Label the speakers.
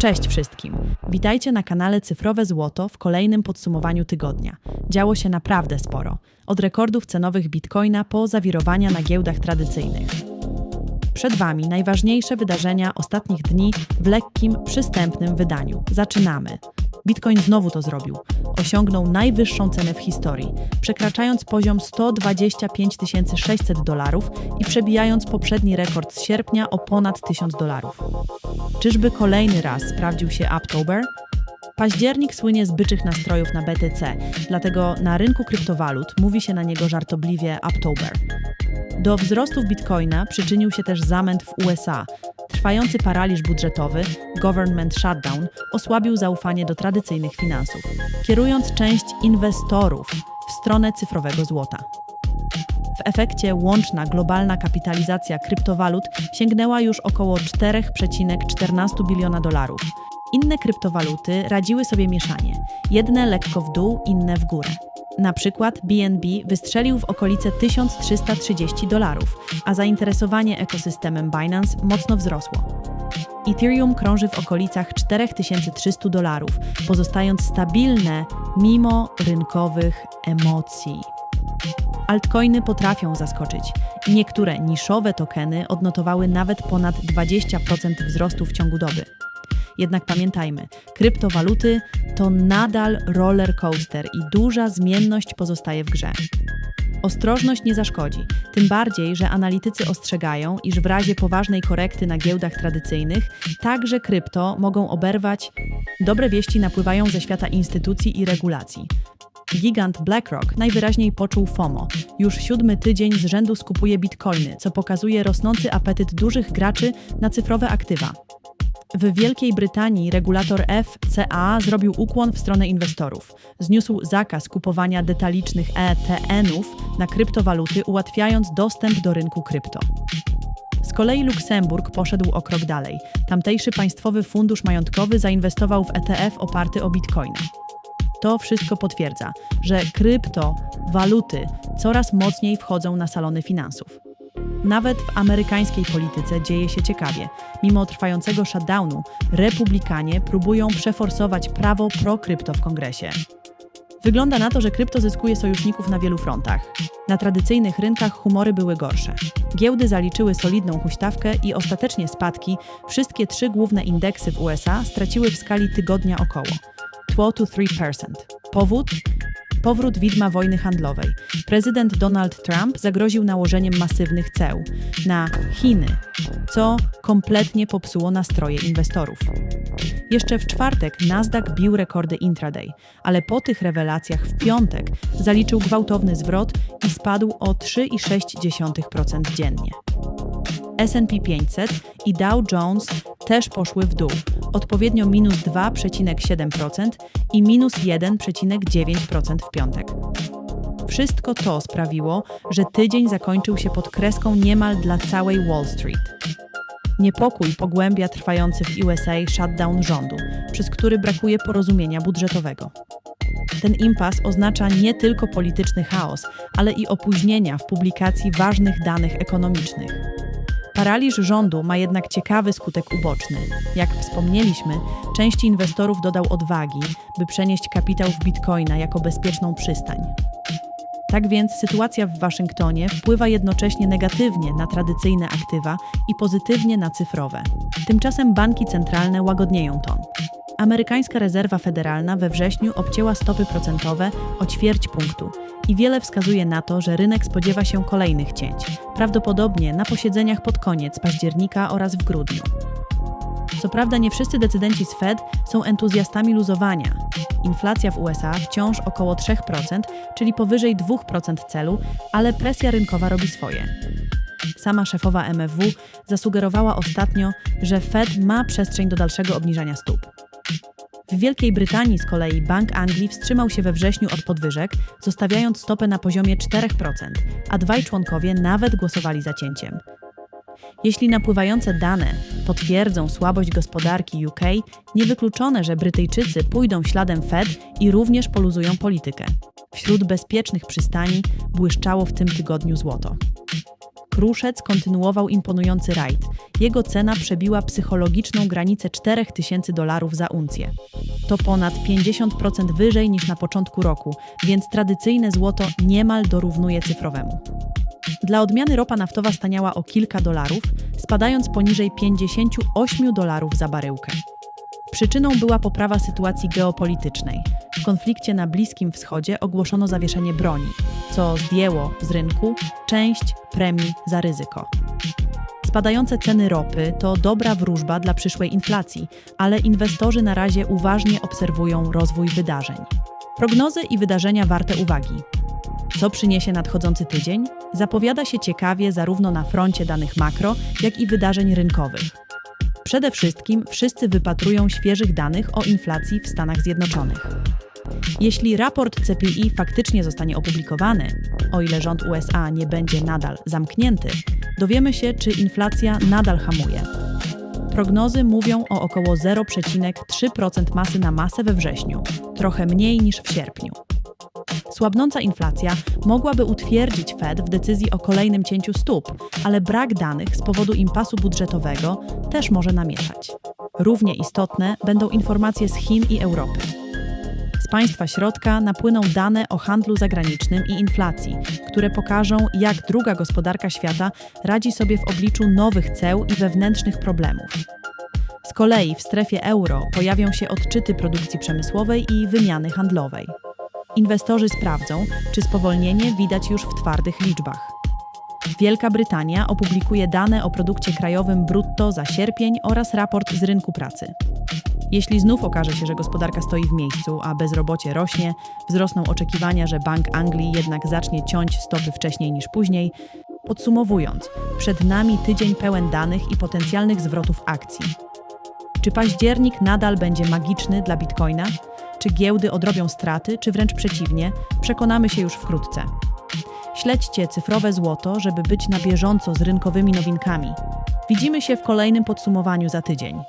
Speaker 1: Cześć wszystkim. Witajcie na kanale Cyfrowe Złoto w kolejnym podsumowaniu tygodnia. Działo się naprawdę sporo. Od rekordów cenowych bitcoina po zawirowania na giełdach tradycyjnych. Przed Wami najważniejsze wydarzenia ostatnich dni w lekkim, przystępnym wydaniu. Zaczynamy. Bitcoin znowu to zrobił. Osiągnął najwyższą cenę w historii, przekraczając poziom 125 600 dolarów i przebijając poprzedni rekord z sierpnia o ponad 1000 dolarów. Czyżby kolejny raz sprawdził się October? Październik słynie z byczych nastrojów na BTC, dlatego na rynku kryptowalut mówi się na niego żartobliwie October. Do wzrostów bitcoina przyczynił się też zamęt w USA. Trwający paraliż budżetowy, government shutdown, osłabił zaufanie do tradycyjnych finansów, kierując część inwestorów w stronę cyfrowego złota. W efekcie łączna globalna kapitalizacja kryptowalut sięgnęła już około 4,14 biliona dolarów. Inne kryptowaluty radziły sobie mieszanie. Jedne lekko w dół, inne w górę. Na przykład BNB wystrzelił w okolice 1330 dolarów, a zainteresowanie ekosystemem Binance mocno wzrosło. Ethereum krąży w okolicach 4300 dolarów, pozostając stabilne mimo rynkowych emocji. Altcoiny potrafią zaskoczyć. Niektóre niszowe tokeny odnotowały nawet ponad 20% wzrostu w ciągu doby. Jednak pamiętajmy, kryptowaluty to nadal roller coaster i duża zmienność pozostaje w grze. Ostrożność nie zaszkodzi, tym bardziej, że analitycy ostrzegają, iż w razie poważnej korekty na giełdach tradycyjnych, także krypto mogą oberwać. Dobre wieści napływają ze świata instytucji i regulacji. Gigant BlackRock najwyraźniej poczuł FOMO. Już siódmy tydzień z rzędu skupuje bitcoiny, co pokazuje rosnący apetyt dużych graczy na cyfrowe aktywa. W Wielkiej Brytanii regulator FCA zrobił ukłon w stronę inwestorów. Zniósł zakaz kupowania detalicznych ETN-ów na kryptowaluty, ułatwiając dostęp do rynku krypto. Z kolei Luksemburg poszedł o krok dalej. Tamtejszy państwowy fundusz majątkowy zainwestował w ETF oparty o bitcoina. To wszystko potwierdza, że kryptowaluty coraz mocniej wchodzą na salony finansów. Nawet w amerykańskiej polityce dzieje się ciekawie. Mimo trwającego shutdownu, republikanie próbują przeforsować prawo pro-krypto w kongresie. Wygląda na to, że krypto zyskuje sojuszników na wielu frontach. Na tradycyjnych rynkach humory były gorsze. Giełdy zaliczyły solidną huśtawkę i ostatecznie spadki. Wszystkie trzy główne indeksy w USA straciły w skali tygodnia około 2-3%. Powód? Powrót widma wojny handlowej. Prezydent Donald Trump zagroził nałożeniem masywnych ceł na Chiny, co kompletnie popsuło nastroje inwestorów. Jeszcze w czwartek Nasdaq bił rekordy intraday, ale po tych rewelacjach w piątek zaliczył gwałtowny zwrot i spadł o 3,6% dziennie. S&P 500 i Dow Jones też poszły w dół, odpowiednio minus 2,7% i minus 1,9% w piątek. Wszystko to sprawiło, że tydzień zakończył się pod kreską niemal dla całej Wall Street. Niepokój pogłębia trwający w USA shutdown rządu, przez który brakuje porozumienia budżetowego. Ten impas oznacza nie tylko polityczny chaos, ale i opóźnienia w publikacji ważnych danych ekonomicznych. Paraliż rządu ma jednak ciekawy skutek uboczny. Jak wspomnieliśmy, część inwestorów dodał odwagi, by przenieść kapitał w bitcoina jako bezpieczną przystań. Tak więc sytuacja w Waszyngtonie wpływa jednocześnie negatywnie na tradycyjne aktywa i pozytywnie na cyfrowe. Tymczasem banki centralne łagodnieją ton. Amerykańska rezerwa federalna we wrześniu obcięła stopy procentowe o ćwierć punktu i wiele wskazuje na to, że rynek spodziewa się kolejnych cięć, prawdopodobnie na posiedzeniach pod koniec października oraz w grudniu. Co prawda nie wszyscy decydenci z Fed są entuzjastami luzowania. Inflacja w USA wciąż około 3%, czyli powyżej 2% celu, ale presja rynkowa robi swoje. Sama szefowa MFW zasugerowała ostatnio, że Fed ma przestrzeń do dalszego obniżania stóp. W Wielkiej Brytanii z kolei Bank Anglii wstrzymał się we wrześniu od podwyżek, zostawiając stopę na poziomie 4%, a dwaj członkowie nawet głosowali za cięciem. Jeśli napływające dane potwierdzą słabość gospodarki UK, niewykluczone, że Brytyjczycy pójdą śladem Fed i również poluzują politykę. Wśród bezpiecznych przystani błyszczało w tym tygodniu złoto. Kruszec kontynuował imponujący rajd. Jego cena przebiła psychologiczną granicę 4000 dolarów za uncję. To ponad 50% wyżej niż na początku roku, więc tradycyjne złoto niemal dorównuje cyfrowemu. Dla odmiany ropa naftowa staniała o kilka dolarów, spadając poniżej 58 dolarów za baryłkę. Przyczyną była poprawa sytuacji geopolitycznej. W konflikcie na Bliskim Wschodzie ogłoszono zawieszenie broni, co zdjęło z rynku część premii za ryzyko. Spadające ceny ropy to dobra wróżba dla przyszłej inflacji, ale inwestorzy na razie uważnie obserwują rozwój wydarzeń. Prognozy i wydarzenia warte uwagi. Co przyniesie nadchodzący tydzień? Zapowiada się ciekawie zarówno na froncie danych makro, jak i wydarzeń rynkowych. Przede wszystkim wszyscy wypatrują świeżych danych o inflacji w Stanach Zjednoczonych. Jeśli raport CPI faktycznie zostanie opublikowany, o ile rząd USA nie będzie nadal zamknięty, dowiemy się, czy inflacja nadal hamuje. Prognozy mówią o około 0,3% masy na masę we wrześniu, trochę mniej niż w sierpniu. Słabnąca inflacja mogłaby utwierdzić Fed w decyzji o kolejnym cięciu stóp, ale brak danych z powodu impasu budżetowego też może namieszać. Równie istotne będą informacje z Chin i Europy. Z państwa środka napłyną dane o handlu zagranicznym i inflacji, które pokażą, jak druga gospodarka świata radzi sobie w obliczu nowych ceł i wewnętrznych problemów. Z kolei w strefie euro pojawią się odczyty produkcji przemysłowej i wymiany handlowej. Inwestorzy sprawdzą, czy spowolnienie widać już w twardych liczbach. Wielka Brytania opublikuje dane o produkcie krajowym brutto za sierpień oraz raport z rynku pracy. Jeśli znów okaże się, że gospodarka stoi w miejscu, a bezrobocie rośnie, wzrosną oczekiwania, że Bank Anglii jednak zacznie ciąć stopy wcześniej niż później. Podsumowując, przed nami tydzień pełen danych i potencjalnych zwrotów akcji. Czy październik nadal będzie magiczny dla bitcoina? Czy giełdy odrobią straty, czy wręcz przeciwnie? Przekonamy się już wkrótce. Śledźcie cyfrowe złoto, żeby być na bieżąco z rynkowymi nowinkami. Widzimy się w kolejnym podsumowaniu za tydzień.